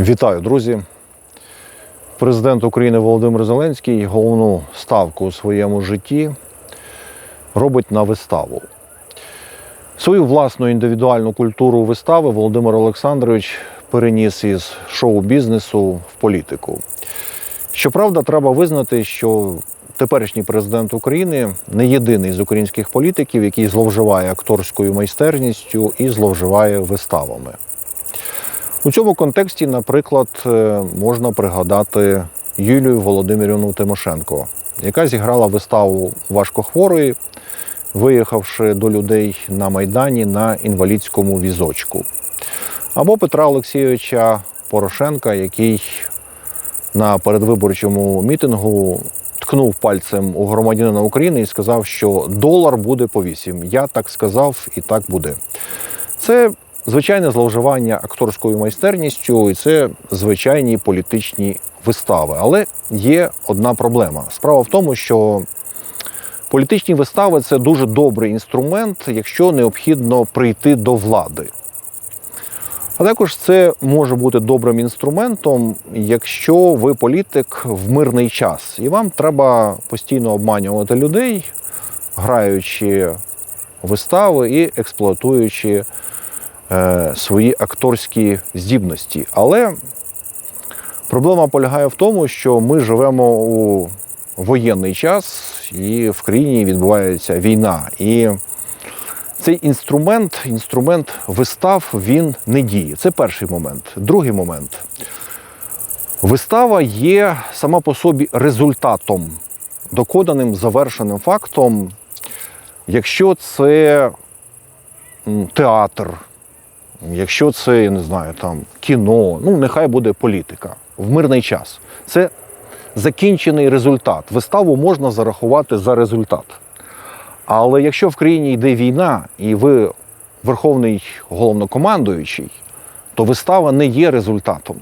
Вітаю, друзі! Президент України Володимир Зеленський головну ставку у своєму житті робить на виставу. Свою власну індивідуальну культуру вистави Володимир Олександрович переніс із шоу-бізнесу в політику. Щоправда, треба визнати, що теперішній президент України не єдиний з українських політиків, який зловживає акторською майстерністю і зловживає виставами. У цьому контексті, наприклад, е, можна пригадати Юлію Володимирівну Тимошенко, яка зіграла виставу важкохворої, виїхавши до людей на Майдані на інвалідському візочку. Або Петра Олексійовича Порошенка, який на передвиборчому мітингу ткнув пальцем у громадянина України і сказав, що долар буде по 8. Я так сказав і так буде. Це звичайне зловживання акторською майстерністю, і це звичайні політичні вистави. Але є одна проблема. Справа в тому, що політичні вистави це дуже добрий інструмент, якщо необхідно прийти до влади. А також це може бути добрим інструментом, якщо ви політик в мирний час, і вам треба постійно обманювати людей, граючи вистави і експлуатуючи свої акторські здібності. Але проблема полягає в тому, що ми живемо у воєнний час, і в країні відбувається війна. І цей інструмент, інструмент вистав, він не діє. Це перший момент. Другий момент. Вистава є сама по собі результатом, докоданим завершеним фактом, якщо це театр, якщо це, я не знаю, там кіно, ну нехай буде політика в мирний час. Це закінчений результат. Виставу можна зарахувати за результат. Але якщо в країні йде війна і ви верховний головнокомандуючий, то вистава не є результатом.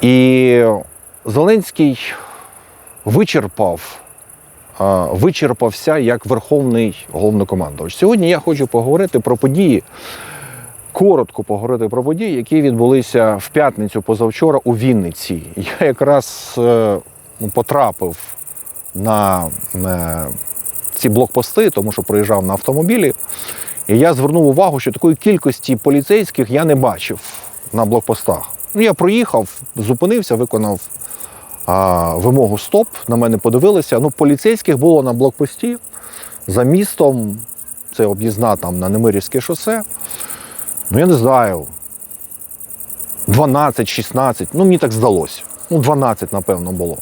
І Зеленський вичерпав, вичерпався як верховний головнокомандувач. Сьогодні я хочу поговорити про події, коротко поговорити про події, які відбулися в п'ятницю позавчора у Вінниці. Я якраз е, потрапив на е, ці блокпости, тому що проїжджав на автомобілі. І я звернув увагу, що такої кількості поліцейських я не бачив на блокпостах. Ну, я проїхав, зупинився, виконав а, вимогу стоп. На мене подивилися. Ну, поліцейських було на блокпості за містом. Це об'їзна там на Немирівське шосе. Ну, я не знаю. 12-16, ну мені так здалося. Ну, 12, напевно, було.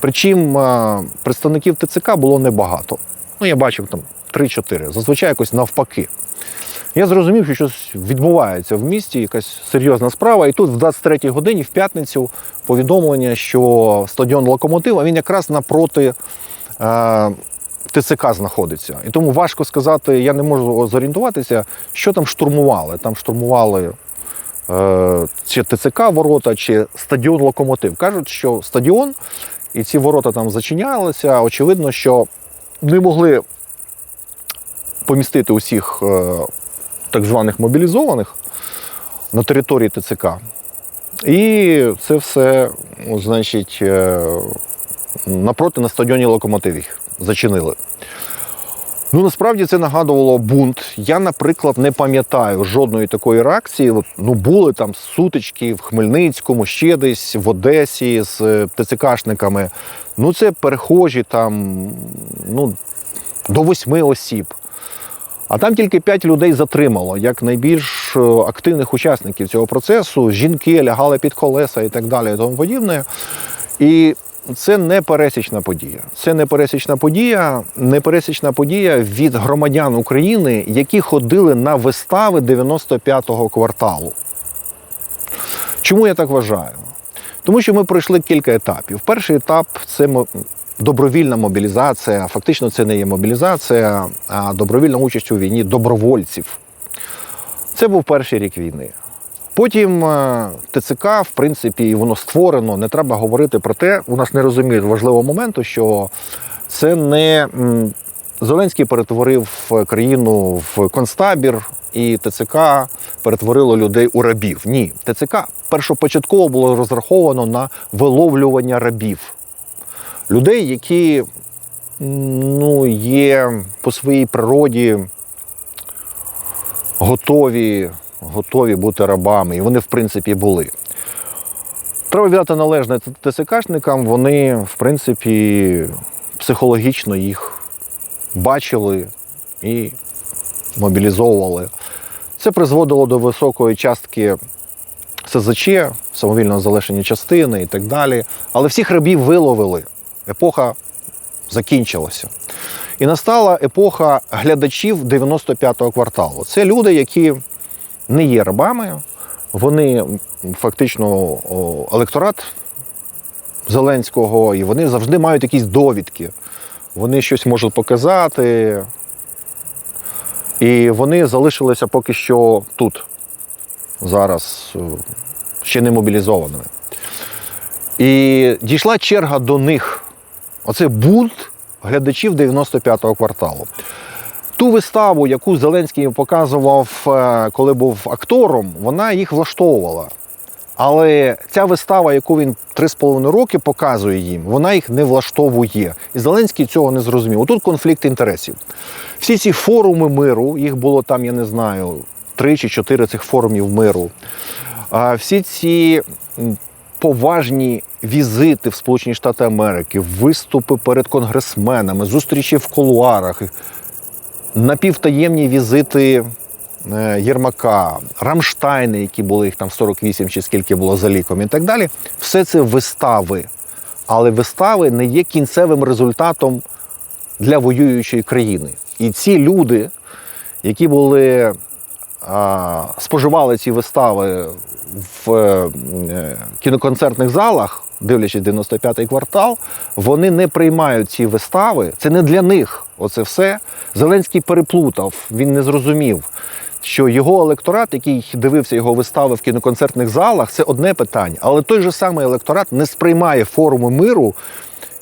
Причому е, представників ТЦК було небагато. Ну, я бачив там 3-4, зазвичай якось навпаки. Я зрозумів, що щось відбувається в місті, якась серйозна справа. І тут в 23-й годині, в п'ятницю, повідомлення, що стадіон Локомотив, а він якраз напроти е, ТЦК знаходиться. І тому важко сказати, я не можу зорієнтуватися, що там штурмували. Там штурмували е, чи ТЦК ворота, чи стадіон Локомотив. Кажуть, що стадіон і ці ворота там зачинялися. Очевидно, що не могли помістити усіх е, так званих мобілізованих на території ТЦК. І це все, ну, значить, е, напроти на стадіоні Локомотив зачинили. Ну, насправді це нагадувало бунт. Я, наприклад, не пам'ятаю жодної такої реакції. Ну, були там сутички в Хмельницькому, ще десь в Одесі з е, ТЦКшниками. Ну, це перехожі там ну, до восьми осіб. А там тільки п'ять людей затримало, як найбільш е, активних учасників цього процесу. Жінки лягали під колеса і так далі, і тому подібне. І це не пересічна подія. Це не пересічна подія, не пересічна подія від громадян України, які ходили на вистави 95-го кварталу. Чому я так вважаю? Тому що ми пройшли кілька етапів. Перший етап це добровільна мобілізація. Фактично, це не є мобілізація, а добровільна участь у війні добровольців. Це був перший рік війни. Потім е, ТЦК, в принципі, і воно створено. Не треба говорити про те, у нас не розуміють важливого моменту, що це не Зеленський перетворив країну в концтабір і ТЦК перетворило людей у рабів. Ні, ТЦК першопочатково було розраховано на виловлювання рабів. Людей, які ну, є по своїй природі готові, готові бути рабами. І вони, в принципі, були. Треба віддати належне ТСКшникам, вони, в принципі, психологічно їх бачили і мобілізовували. Це призводило до високої частки СЗЧ, самовільного залишення частини і так далі. Але всіх рабів виловили. Епоха закінчилася. І настала епоха глядачів 95-го кварталу. Це люди, які не є рабами, вони фактично електорат Зеленського, і вони завжди мають якісь довідки. Вони щось можуть показати. І вони залишилися поки що тут, зараз е, ще не мобілізованими. І дійшла черга до них. Оце бунт глядачів 95-го кварталу. Ту виставу, яку Зеленський показував, е, коли був актором, вона їх влаштовувала. Але ця вистава, яку він 3,5 роки показує їм, вона їх не влаштовує. І Зеленський цього не зрозумів. Тут конфлікт інтересів. Всі ці форуми миру, їх було там, я не знаю, три чи чотири цих форумів миру. Всі ці поважні візити в Сполучені Штати Америки, виступи перед конгресменами, зустрічі в кулуарах, напівтаємні візити Єрмака, Рамштайни, які були їх там 48 чи скільки було за ліком, і так далі. Все це вистави. Але вистави не є кінцевим результатом для воюючої країни. І ці люди, які були а, споживали ці вистави в е, кіноконцертних залах, дивлячись 95-й квартал, вони не приймають ці вистави. Це не для них. Оце все. Зеленський переплутав, він не зрозумів. Що його електорат, який дивився його вистави в кіноконцертних залах, це одне питання. Але той же самий електорат не сприймає форуми миру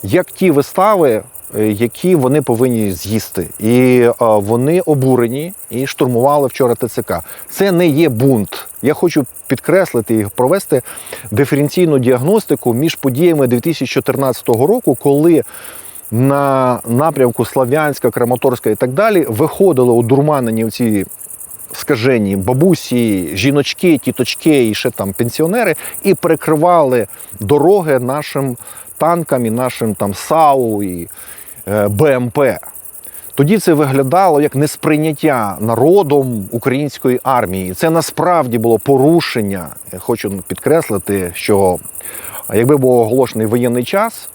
як ті вистави, е, які вони повинні з'їсти. І е, вони обурені і штурмували вчора ТЦК. Це не є бунт. Я хочу підкреслити і провести диференційну діагностику між подіями 2014 року, коли на напрямку Слав'янська, Краматорська і так далі виходили одурманені ці скажені бабусі, жіночки, тіточки і ще там пенсіонери, і перекривали дороги нашим танкам і нашим там САУ і е, БМП. Тоді це виглядало як несприйняття народом української армії. Це насправді було порушення. Я хочу підкреслити, що якби був оголошений воєнний час,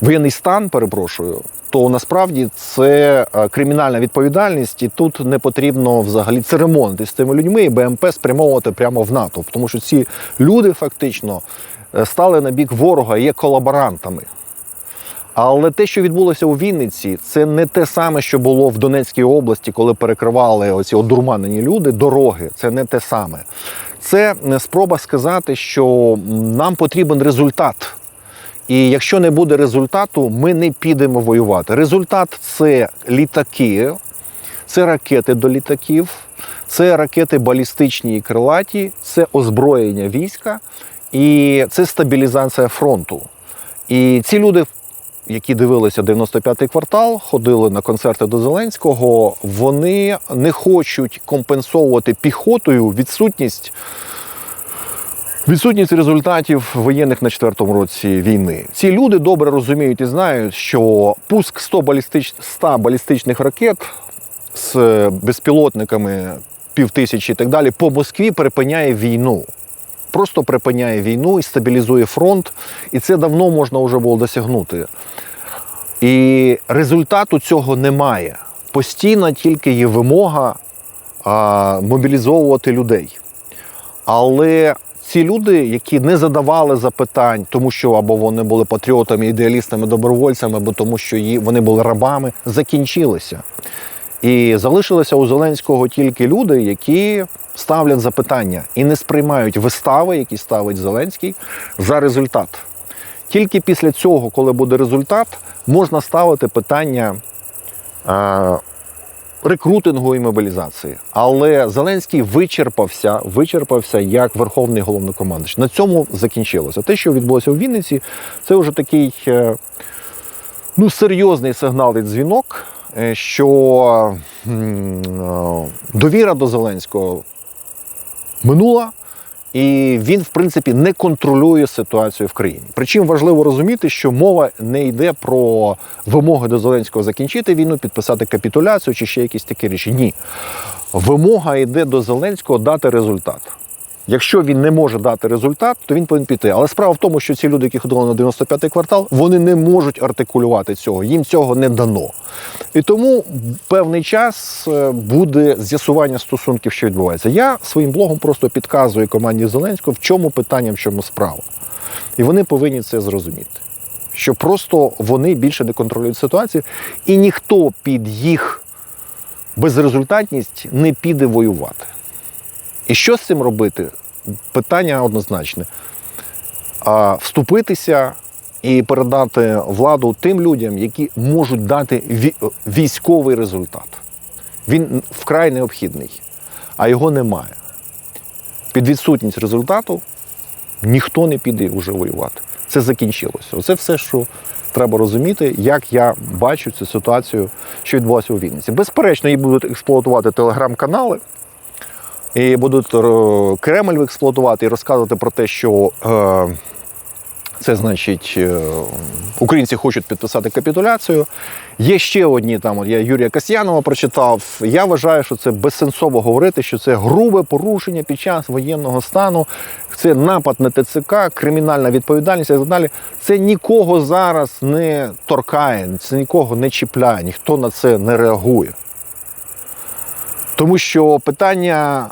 воєнний стан, перепрошую, то насправді це е, кримінальна відповідальність, і тут не потрібно взагалі церемонити з цими людьми і БМП спрямовувати прямо в НАТО, тому що ці люди фактично е, стали на бік ворога і є колаборантами. Але те, що відбулося у Вінниці, це не те саме, що було в Донецькій області, коли перекривали оці одурманені люди дороги. Це не те саме. Це е, спроба сказати, що нам потрібен результат. І якщо не буде результату, ми не підемо воювати. Результат це літаки, це ракети до літаків, це ракети балістичні і крилаті, це озброєння війська і це стабілізація фронту. І ці люди, які дивилися 95-й квартал, ходили на концерти до Зеленського, вони не хочуть компенсовувати піхотою відсутність Відсутність результатів воєнних на четвертому році війни. Ці люди добре розуміють і знають, що пуск 100 балістич... 100 балістичних ракет з безпілотниками півтисячі і так далі по Москві припиняє війну. Просто припиняє війну і стабілізує фронт. І це давно можна вже було досягнути. І результату цього немає. Постійно тільки є вимога а, мобілізовувати людей. Але ці люди, які не задавали запитань, тому що або вони були патріотами, ідеалістами, добровольцями, або тому, що вони були рабами, закінчилися. І залишилися у Зеленського тільки люди, які ставлять запитання і не сприймають вистави, які ставить Зеленський, за результат. Тільки після цього, коли буде результат, можна ставити питання рекрутингу і мобілізації. Але Зеленський вичерпався, вичерпався як верховний головнокомандуючий. На цьому закінчилося. Те, що відбулося у Вінниці, це вже такий е, ну, серйозний сигнал і дзвінок, е, що е, довіра до Зеленського минула. І він, в принципі, не контролює ситуацію в країні. Причому важливо розуміти, що мова не йде про вимоги до Зеленського закінчити війну, підписати капітуляцію чи ще якісь такі речі. Ні. Вимога йде до Зеленського дати результат. Якщо він не може дати результат, то він повинен піти. Але справа в тому, що ці люди, які ходили на 95-й квартал, вони не можуть артикулювати цього. Їм цього не дано. І тому певний час е, буде з'ясування стосунків, що відбувається. Я своїм блогом просто підказую команді Зеленського, в чому питання, в чому справа. І вони повинні це зрозуміти. Що просто вони більше не контролюють ситуацію, і ніхто під їх безрезультатність не піде воювати. І що з цим робити? Питання однозначне. А, вступитися і передати владу тим людям, які можуть дати військовий результат. Він вкрай необхідний, а його немає. Під відсутність результату ніхто не піде вже воювати. Це закінчилося. Оце все, що треба розуміти, як я бачу цю ситуацію, що відбулося у Вінниці. Безперечно, її будуть експлуатувати телеграм-канали. І будуть е, Кремль експлуатувати і розказувати про те, що е, це значить е, українці хочуть підписати капітуляцію. Є ще одні там. От я Юрія Касьянова прочитав. Я вважаю, що це безсенсово говорити, що це грубе порушення під час воєнного стану. Це напад на ТЦК, кримінальна відповідальність і так далі. Це нікого зараз не торкає, це нікого не чіпляє, ніхто на це не реагує. Тому що питання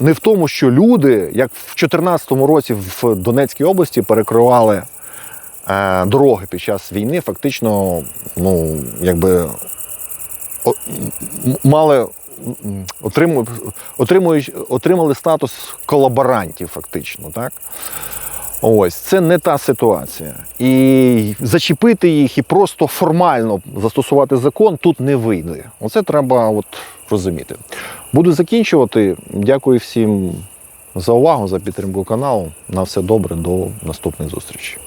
не в тому, що люди, як в 2014 році в Донецькій області, перекривали е, дороги під час війни, фактично, ну, якби о- мали. Отримують, отримали статус колаборантів, фактично, так? Ось це не та ситуація. І зачепити їх і просто формально застосувати закон тут не вийде. Оце треба от розуміти. Буду закінчувати. Дякую всім за увагу, за підтримку каналу. На все добре, до наступних зустрічей.